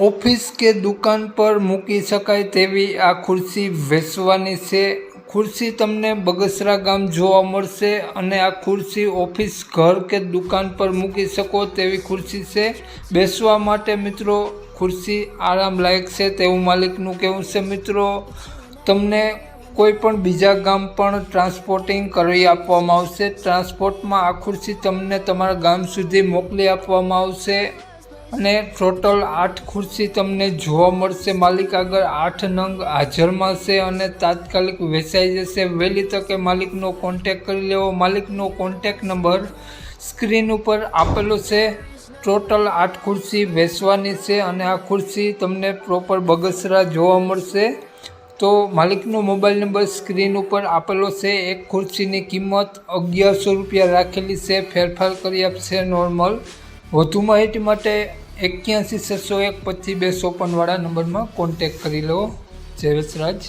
Office કે દુકાન પર મૂકી શકાય તેવી આ ખુરશી વેચવાની છે. ખુરશી તમને બગસરા ગામ જોવા મળશે અને આ ખુરશી ઓફિસ, ઘર કે દુકાન પર મૂકી શકો તેવી ખુરશી છે. બેસવા માટે મિત્રો, ખુરશી આરામલાયક છે તેવું માલિકનું કહેવું છે. મિત્રો, તમને કોઈ પણ બીજા ગામ પણ ટ્રાન્સપોર્ટિંગ કરી આપવામાં આવશે. ટ્રાન્સપોર્ટમાં આ ખુરશી તમને તમારા ગામ સુધી મોકલી આપવામાં આવશે. અને ટોટલ આઠ ખુરશી તમને જોવા મળશે. માલિક આગળ આઠ નંગ હાજરમાં છે અને તાત્કાલિક વેચાઈ જશે. વહેલી તકે માલિકનો કોન્ટેક કરી લેવો. માલિકનો કોન્ટેક નંબર સ્ક્રીન ઉપર આપેલો છે. ટોટલ આઠ ખુરશી વેચવાની છે અને આ ખુરશી તમને પ્રોપર બગસરા જોવા મળશે. તો માલિકનો મોબાઈલ નંબર સ્ક્રીન ઉપર આપેલો છે. એક ખુરશીની કિંમત અગિયારસો રૂપિયા રાખેલી છે. ફેરફાર કરી આપશે નોર્મલ વધુ માહિતી માટે એક્યાસી છસો એક પચીસ બે ચોપનવાળા નંબરમાં કોન્ટેક કરી લો. જય વસરાજ.